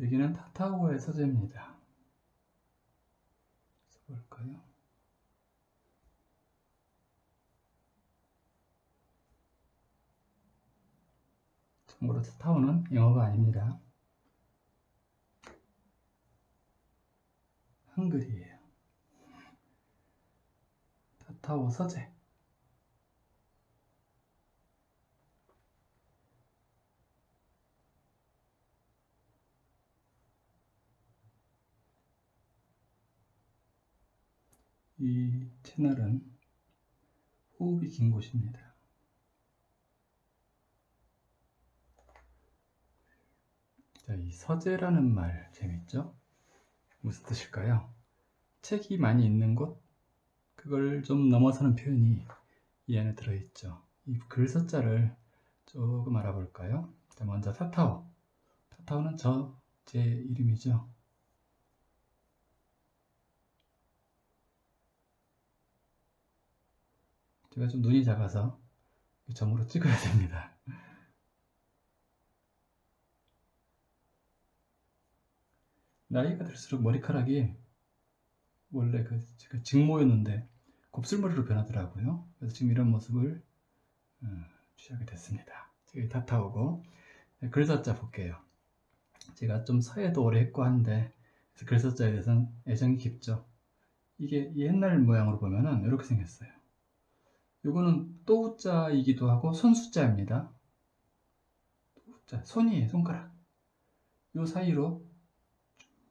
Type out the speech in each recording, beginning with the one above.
여기는 타타오의 서재입니다. 써볼까요? 참고로 타타오는 영어가 아닙니다. 한글이에요. 타타오 서재. 이 채널은 호흡이 긴 곳입니다. 자, 이 서재라는 말 재밌죠? 무슨 뜻일까요? 책이 많이 있는 곳? 그걸 좀 넘어서는 표현이 이 안에 들어있죠. 이 글서자를 조금 알아볼까요? 자, 먼저 타타오. 타타오는 저 제 이름이죠. 제가 좀 눈이 작아서 점으로 찍어야 됩니다. 나이가 들수록 머리카락이 원래 그 제가 직모였는데 곱슬머리로 변하더라고요. 그래서 지금 이런 모습을 어, 취하게 됐습니다. 제가 타타오고 네, 글서자 볼게요. 제가 좀 서예도 오래 했고 한데 글서자에 대해서는 애정이 깊죠. 이게 옛날 모양으로 보면은 이렇게 생겼어요. 이거는 또우자이기도 하고 손수자입니다. 또우자, 손이에요, 손가락. 요 사이로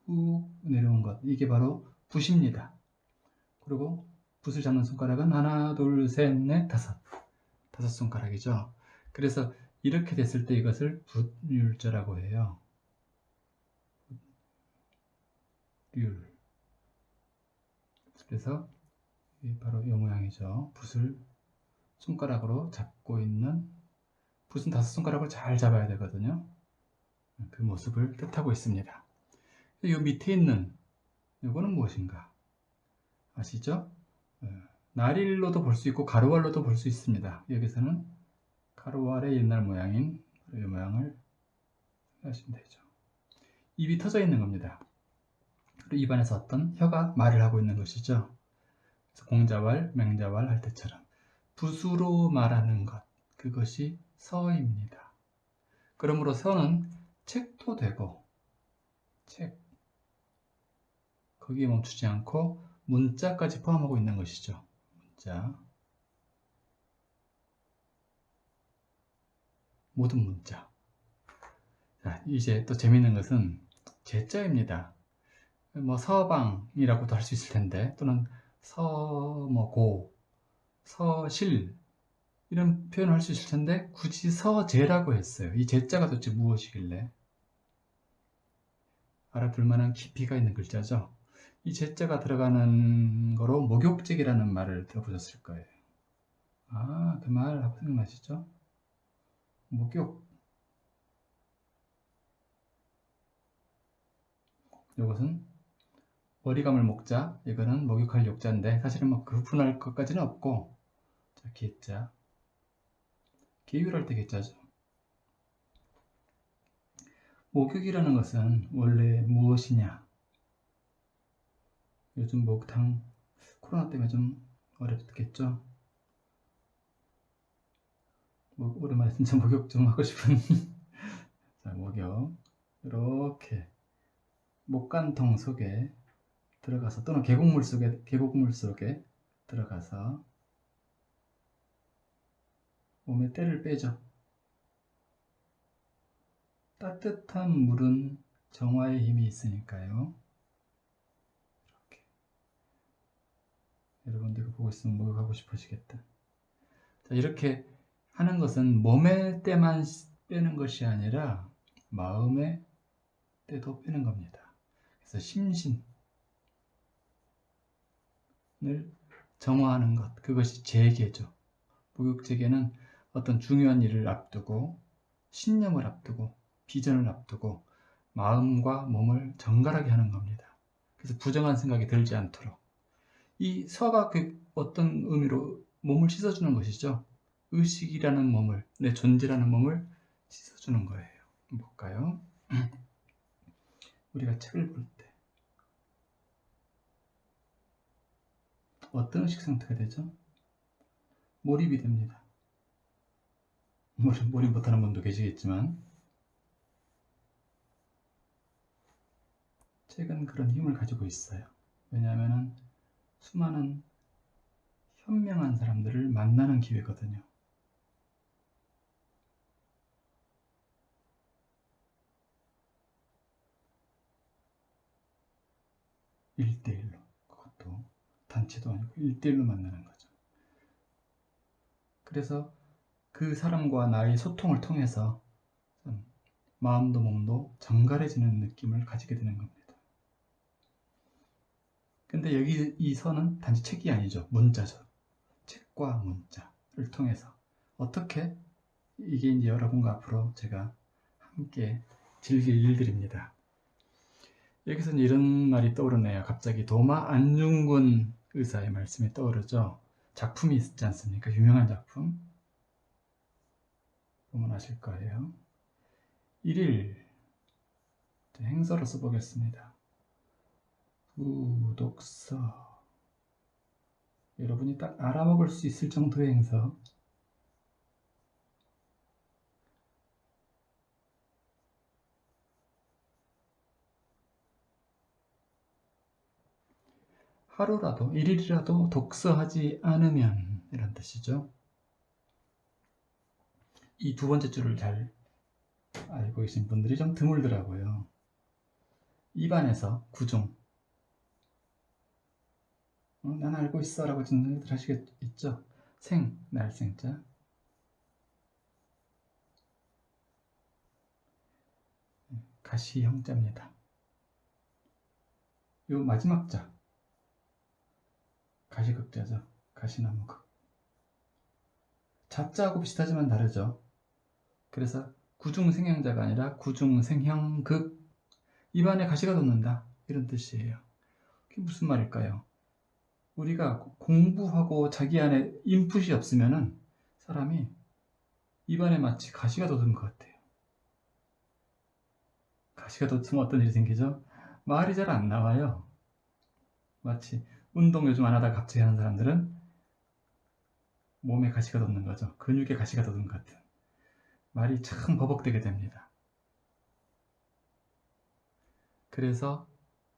쭉 내려온 것. 이게 바로 붓입니다. 그리고 붓을 잡는 손가락은 하나, 둘, 셋, 넷, 다섯. 다섯 손가락이죠. 그래서 이렇게 됐을 때 이것을 붓율자라고 해요. 율. 그래서 이 바로 이 모양이죠. 붓을 손가락으로 잡고 있는 붓은 다섯 손가락을 잘 잡아야 되거든요. 그 모습을 뜻하고 있습니다. 이 밑에 있는 이거는 무엇인가? 아시죠? 나릴로도 볼 수 있고 가로알로도 볼 수 있습니다. 여기서는 가로알의 옛날 모양인 이 모양을 하시면 되죠. 입이 터져 있는 겁니다. 그리고 입안에서 어떤 혀가 말을 하고 있는 것이죠. 공자왈, 맹자왈 할 때처럼 붓으로 말하는 것 그것이 서입니다. 그러므로 서는 책도 되고 책 거기에 멈추지 않고 문자까지 포함하고 있는 것이죠. 문자 모든 문자 자, 이제 또 재밌는 것은 제자입니다. 뭐 서방이라고도 할 수 있을 텐데 또는 서뭐고 서실 이런 표현을 할 수 있을 텐데 굳이 서제라고 했어요. 이 제자가 도대체 무엇이길래 알아둘 만한 깊이가 있는 글자죠. 이 제자가 들어가는 거로 목욕직이라는 말을 들어보셨을 거예요. 아, 그 말 하고 생각나시죠? 목욕. 이것은 머리 감을 목자, 이거는 목욕할 욕자인데 사실은 뭐 그분할 것까지는 없고 자, 개자 계율할 때 개자죠. 목욕이라는 것은 원래 무엇이냐? 요즘 목탕 코로나 때문에 좀 어렵겠죠? 뭐, 오랜만에 진짜 목욕 좀 하고 싶은 자, 목욕 이렇게 목간통 속에 들어가서 또는 계곡물 속에 계곡물 속에 들어가서 몸에 때를 빼죠. 따뜻한 물은 정화의 힘이 있으니까요. 이렇게. 여러분들 이 보고 있으면 목욕하고 싶으시겠다. 자, 이렇게 하는 것은 몸의 때만 빼는 것이 아니라 마음의 때도 빼는 겁니다. 그래서 심신, 을 정화하는 것 그것이 재계죠. 목욕 재계는 어떤 중요한 일을 앞두고 신념을 앞두고 비전을 앞두고 마음과 몸을 정갈하게 하는 겁니다. 그래서 부정한 생각이 들지 않도록 이 서가 그 어떤 의미로 몸을 씻어주는 것이죠. 의식이라는 몸을 내 존재라는 몸을 씻어주는 거예요. 볼까요? 우리가 책을 볼 때 어떤 의식 상태가 되죠? 몰입이 됩니다. 몰입, 못하는 분도 계시겠지만 책은 그런 힘을 가지고 있어요. 왜냐하면 수많은 현명한 사람들을 만나는 기회거든요. 일대일로 그것도 단체도 아니고 일대일로 만나는 거죠. 그래서 그 사람과 나의 소통을 통해서 마음도 몸도 정갈해지는 느낌을 가지게 되는 겁니다. 근데 여기 이 선은 단지 책이 아니죠. 문자죠. 책과 문자를 통해서 어떻게 이게 이제 여러분과 앞으로 제가 함께 즐길 일들입니다. 여기서는 이런 말이 떠오르네요. 갑자기 도마 안중근 의사의 말씀이 떠오르죠. 작품이 있지 않습니까? 유명한 작품. 아실 거예요. 1일 행서로 써보겠습니다. 구독서 여러분이 딱 알아먹을 수 있을 정도의 행서 하루라도 일일이라도 독서하지 않으면 이런 뜻이죠. 이 두 번째 줄을 잘 알고 계신 분들이 좀 드물더라고요. 입안에서 구종 어, 난 알고 있어 라고 생각들 하시겠죠? 생, 날생자 가시 형자입니다. 요 마지막 자 가시극자죠. 가시나무극 자자하고 비슷하지만 다르죠. 그래서 구중생형자가 아니라 구중생형극 입안에 가시가 돋는다 이런 뜻이에요. 그게 무슨 말일까요? 우리가 공부하고 자기 안에 인풋이 없으면은 사람이 입안에 마치 가시가 돋은 것 같아요. 가시가 돋으면 어떤 일이 생기죠? 말이 잘 안 나와요. 마치 운동 요즘 안 하다 갑자기 하는 사람들은 몸에 가시가 돋는 거죠. 근육에 가시가 돋은 것 같은. 말이 참 버벅대게 됩니다. 그래서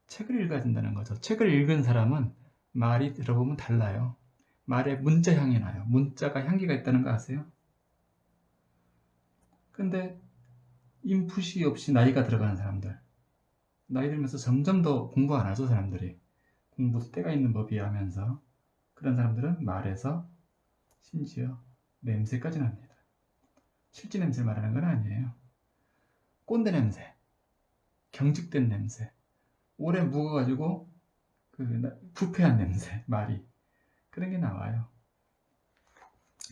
책을 읽어야 된다는 거죠. 책을 읽은 사람은 말이 들어보면 달라요. 말에 문자 향이 나요. 문자가 향기가 있다는 거 아세요? 근데 인풋이 없이 나이가 들어가는 사람들 나이 들면서 점점 더 공부 안 하죠 사람들이 공부도 때가 있는 법이야 하면서 그런 사람들은 말에서 심지어 냄새까지 납니다. 실제 냄새 말하는 건 아니에요. 꼰대 냄새, 경직된 냄새, 오래 묵어가지고 그 부패한 냄새, 말이 그런 게 나와요.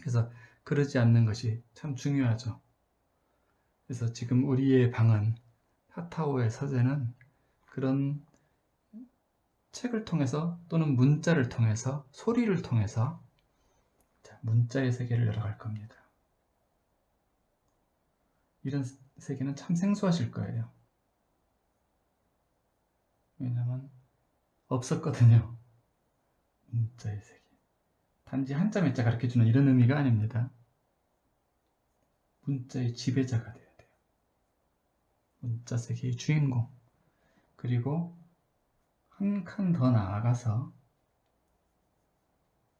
그래서 그러지 않는 것이 참 중요하죠. 그래서 지금 우리의 방은 타타오의 서재는 그런 책을 통해서 또는 문자를 통해서 소리를 통해서 문자의 세계를 열어갈 겁니다. 이런 세계는 참 생소하실 거예요. 왜냐면 없었거든요. 문자의 세계. 단지 한자 몇자 가르쳐주는 이런 의미가 아닙니다. 문자의 지배자가 돼야 돼요. 문자 세계의 주인공. 그리고 한 칸 더 나아가서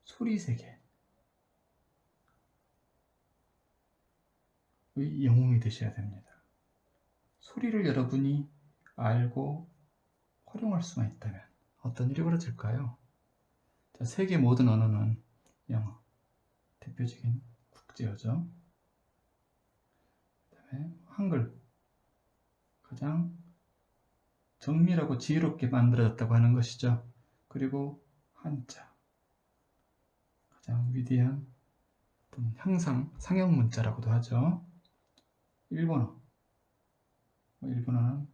소리 세계. 영웅이 되셔야 됩니다. 소리를 여러분이 알고 활용할 수만 있다면 어떤 일이 벌어질까요? 자, 세계 모든 언어는 영어, 대표적인 국제어죠. 그 다음에 한글, 가장 정밀하고 지혜롭게 만들어졌다고 하는 것이죠. 그리고 한자, 가장 위대한 향상, 상형 문자라고도 하죠. 일본어, 뭐 일본어는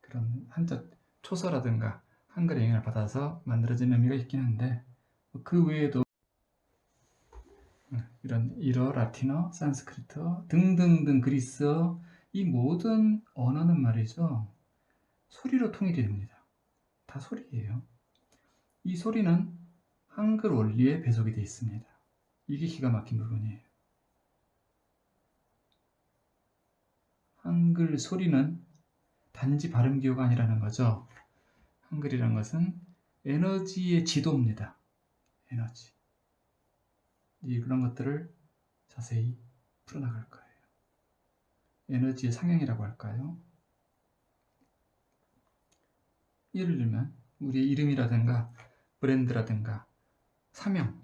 그런 한자 초서라든가 한글의 영향을 받아서 만들어진 의미가 있긴 한데 그 외에도 이런 일어, 라틴어, 산스크리트 등등등 그리스어 이 모든 언어는 말이죠. 소리로 통일이 됩니다. 다 소리예요. 이 소리는 한글 원리에 배속이 되어 있습니다. 이게 기가 막힌 부분이에요. 한글 소리는 단지 발음 기호가 아니라는 거죠. 한글이란 것은 에너지의 지도입니다. 에너지. 이런 것들을 자세히 풀어나갈 거예요. 에너지의 상향이라고 할까요? 예를 들면 우리의 이름이라든가 브랜드라든가 사명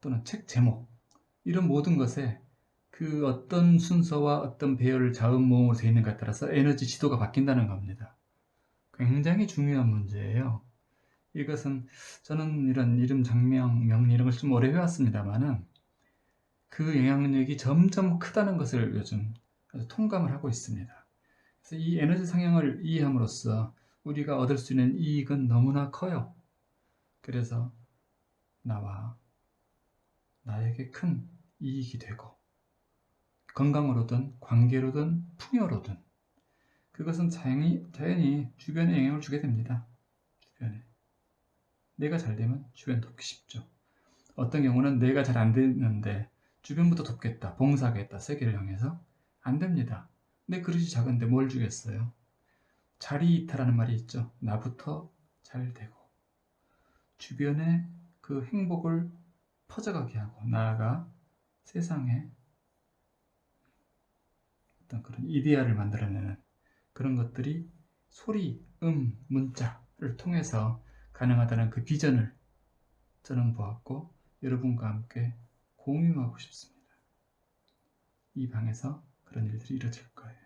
또는 책 제목 이런 모든 것에 그 어떤 순서와 어떤 배열을 자음 모음으로 되어 있는가에 따라서 에너지 지도가 바뀐다는 겁니다. 굉장히 중요한 문제예요. 이것은 저는 이런 이름 장명 명리 이런 걸 좀 오래 해왔습니다만은 그 영향력이 점점 크다는 것을 요즘 통감을 하고 있습니다. 그래서 이 에너지 상향을 이해함으로써 우리가 얻을 수 있는 이익은 너무나 커요. 그래서 나와 나에게 큰 이익이 되고 건강으로든 관계로든 풍요로든 그것은 자연히, 자연히 주변에 영향을 주게 됩니다. 주변에. 내가 잘 되면 주변 돕기 쉽죠. 어떤 경우는 내가 잘 안 되는데 주변부터 돕겠다, 봉사하겠다, 세계를 향해서 안 됩니다. 내 그릇이 작은데 뭘 주겠어요? 자리 이탈하는 말이 있죠. 나부터 잘 되고 주변에 그 행복을 퍼져가게 하고 나아가 세상에 어떤 그런 이데아를 만들어내는 그런 것들이 소리, 음, 문자를 통해서 가능하다는 그 비전을 저는 보았고 여러분과 함께 공유하고 싶습니다. 이 방에서 그런 일들이 이루어질 거예요.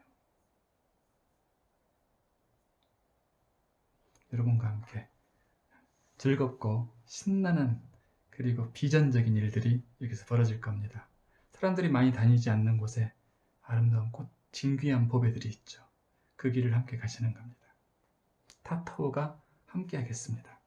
여러분과 함께 즐겁고 신나는 그리고 비전적인 일들이 여기서 벌어질 겁니다. 사람들이 많이 다니지 않는 곳에 아름다운 꽃, 진귀한 보배들이 있죠. 그 길을 함께 가시는 겁니다. 타타오가 함께 하겠습니다.